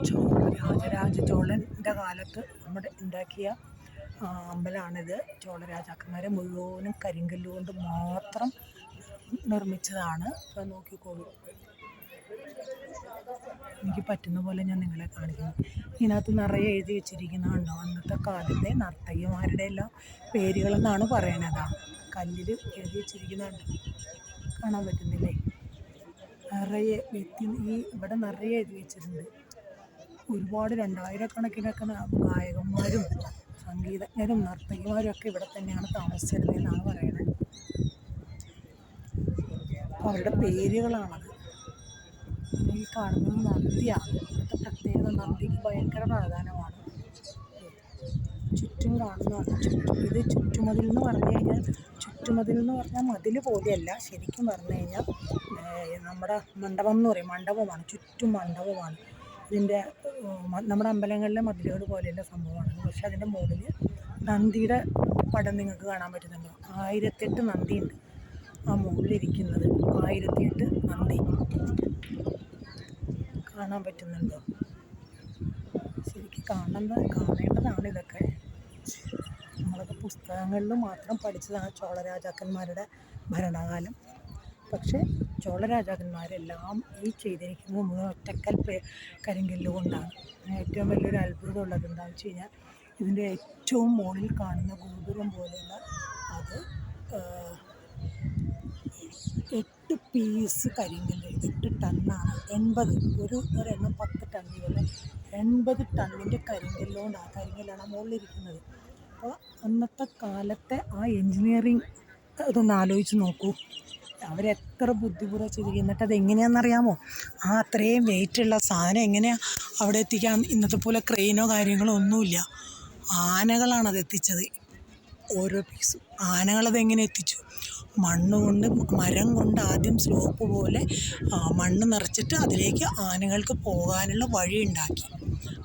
രാജരാജ ചോളന്റെ കാലത്ത് നമ്മുടെ ഉണ്ടാക്കിയ അമ്പലമാണിത് ചോള രാജാക്കന്മാരെ മുഴുവനും കരിങ്കല്ല് കൊണ്ട് മാത്രം നിർമ്മിച്ചതാണ്. അപ്പോൾ നോക്കിക്കോളൂ. എനിക്ക് പറ്റുന്ന പോലെ ഞാൻ നിങ്ങളെ കാണിക്കുന്നു. ഇതിനകത്ത് നിറയെ എഴുതി വെച്ചിരിക്കുന്നതുണ്ടോ അന്നത്തെ കാലത്തെ നർത്തകിമാരുടെ എല്ലാം പേരുകളെന്നാണ് പറയണത്. കല്ലിൽ എഴുതി വെച്ചിരിക്കുന്നുണ്ട് കാണാൻ പറ്റുന്നില്ലേ? നിറയെ വ്യക്തി ഈ ഇവിടെ നിറയെ എഴുതി വെച്ചിട്ടുണ്ട്. ഒരുപാട് രണ്ടായിരക്കണക്കിനൊക്കെ ഗായകന്മാരും സംഗീതജ്ഞരും നർത്തകിമാരും ഒക്കെ ഇവിടെ തന്നെയാണ് താമസിച്ചിരുന്നത് താമസിച്ചിരുന്നതെന്നാണ് പറയുന്നത്. അവരുടെ പേരുകളാണത്. ഈ കാണുന്ന നന്ദിയാണ് ഇവിടുത്തെ പ്രത്യേകത നന്ദിക്ക് ഭയങ്കര പ്രാധാന്യമാണ്. ചുറ്റും കാണുന്നതാണ്. ചുറ്റും ഇത് ചുറ്റുമതിൽ എന്ന് പറഞ്ഞു കഴിഞ്ഞാൽ ചുറ്റുമതിൽ എന്ന് പറഞ്ഞാൽ മതിൽ പോലെയല്ല. ശരിക്കും പറഞ്ഞു കഴിഞ്ഞാൽ നമ്മുടെ മണ്ഡപം എന്ന് പറയും. മണ്ഡപമാണ്. ചുറ്റും മണ്ഡപമാണ്. ഇതിന്റെ നമ്മുടെ അമ്പലങ്ങളിലെ മതിലുകൾ പോലെയുള്ള സംഭവമാണ്. പക്ഷെ അതിന്റെ മുകളിൽ നന്ദിയുടെ പടം നിങ്ങൾക്ക് കാണാൻ പറ്റുന്നുണ്ടോ. ആയിരത്തെട്ട് നന്ദിയുണ്ട്. ആ മുകളിലിരിക്കുന്നത് ആയിരത്തിയെട്ട് നന്ദി കാണാൻ പറ്റുന്നുണ്ടോ. ശരിക്കും കാണേണ്ട കാണേണ്ടതാണ് ഇതൊക്കെ. നമ്മളൊക്കെ പുസ്തകങ്ങളിൽ മാത്രം പഠിച്ചതാണ് ചോളരാജാക്കന്മാരുടെ ഭരണകാലം. പക്ഷേ ചോള രാജാക്കന്മാരെല്ലാം ഈ ചെയ്തിരിക്കുന്നത് മുഴുവൻ ഒറ്റക്കൽ കരിങ്കല്ലുകൊണ്ടാണ്. കരിങ്കല്ല് കൊണ്ടാണ് ഏറ്റവും വലിയൊരു അത്ഭുതമുള്ളത് എന്താണെന്ന് വെച്ച് കഴിഞ്ഞാൽ ഇതിന്റെ ഏറ്റവും മുകളിൽ കാണുന്ന ഗോപുരം പോലെയുള്ള അത് എട്ട് പീസ് കരിങ്കല്ല് എട്ട് ടണ്ണാണ്. എൺപത് ഒരു ഒരെണ്ണം പത്ത് ടണ്ണി പോലെ. എൺപത് ടണ്ണിന്റെ കരിങ്കല്ലുകൊണ്ടാണ് കരിങ്കല്ലാണ് മുകളിലിരിക്കുന്നത്. അപ്പോൾ അന്നത്തെ കാലത്തെ ആ എൻജിനീയറിങ് ഇതൊന്ന് ആലോചിച്ച് നോക്കൂ. അവരെത്ര ബുദ്ധിപൂർവം ചെയ്തിരിക്കും എന്നിട്ട് അത് എങ്ങനെയാണെന്നറിയാമോ ആ അത്രയും വെയിറ്റുള്ള സാധനം എങ്ങനെയാണ് അവിടെ എത്തിക്കാൻ ഇന്നത്തെ പോലെ ക്രെയിനോ കാര്യങ്ങളോ ഒന്നുമില്ല. ആനകളാണ് അത് എത്തിച്ചത്. ഓരോ പീസും ആനകളത് എങ്ങനെ എത്തിച്ചു? മണ്ണ് കൊണ്ട് മരം കൊണ്ട് ആദ്യം സ്ലോപ്പ് പോലെ മണ്ണ് നിറച്ചിട്ട് അതിലേക്ക് ആനകൾക്ക് പോകാനുള്ള വഴി ഉണ്ടാക്കി.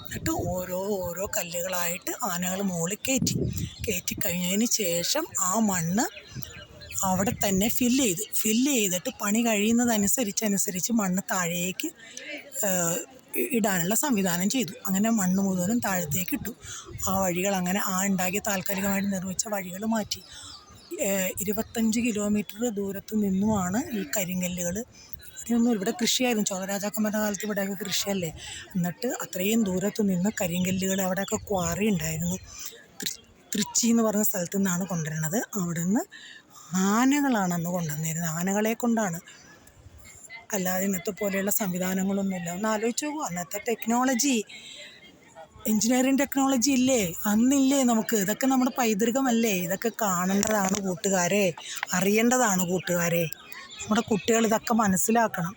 എന്നിട്ട് ഓരോ ഓരോ കല്ലുകളായിട്ട് ആനകൾ മുകളിൽ കയറ്റി. കയറ്റി കഴിഞ്ഞതിന് ശേഷം ആ മണ്ണ് അവിടെ തന്നെ ഫില്ല് ചെയ്ത് ഫില്ല് ചെയ്തിട്ട് പണി കഴിയുന്നതനുസരിച്ച് അനുസരിച്ച് മണ്ണ് താഴേക്ക് ഇടാനുള്ള സംവിധാനം ചെയ്തു. അങ്ങനെ മണ്ണ് മുഴുവനും താഴത്തേക്ക് ഇട്ടു. ആ വഴികൾ അങ്ങനെ ആ ഉണ്ടാക്കിയ താൽക്കാലികമായിട്ട് നിർമ്മിച്ച വഴികൾ മാറ്റി. ഇരുപത്തഞ്ച് കിലോമീറ്റർ ദൂരത്ത് നിന്നുമാണ് ഈ കരിങ്കല്ലുകൾ ഇവിടെയൊന്നും ഇവിടെ കൃഷിയായിരുന്നു. ചോളരാജാക്കന്മാരുടെ കാലത്ത് ഇവിടെയൊക്കെ കൃഷിയല്ലേ? എന്നിട്ട് അത്രയും ദൂരത്ത് നിന്ന് കരിങ്കല്ലുകൾ അവിടെയൊക്കെ ക്വാറി ഉണ്ടായിരുന്നു. തൃച്ചി എന്ന് പറഞ്ഞ സ്ഥലത്തു നിന്നാണ് കൊണ്ടുവരുന്നത്. അവിടെ നിന്ന് ആനകളാണ് അന്ന് കൊണ്ടുവന്നിരുന്നത്. ആനകളെ കൊണ്ടാണ്. അല്ലാതെ ഇന്നത്തെ പോലെയുള്ള സംവിധാനങ്ങളൊന്നുമില്ല. ഒന്ന് ആലോചിച്ച് നോക്കൂ. അന്നത്തെ ടെക്നോളജി എഞ്ചിനീയറിംഗ് ടെക്നോളജി ഇല്ലേ? അന്നില്ലേ നമുക്ക്. ഇതൊക്കെ നമ്മുടെ പൈതൃകമല്ലേ? ഇതൊക്കെ കാണേണ്ടതാണ് കൂട്ടുകാരെ. അറിയേണ്ടതാണ് കൂട്ടുകാരെ. നമ്മുടെ കുട്ടികൾ ഇതൊക്കെ മനസ്സിലാക്കണം.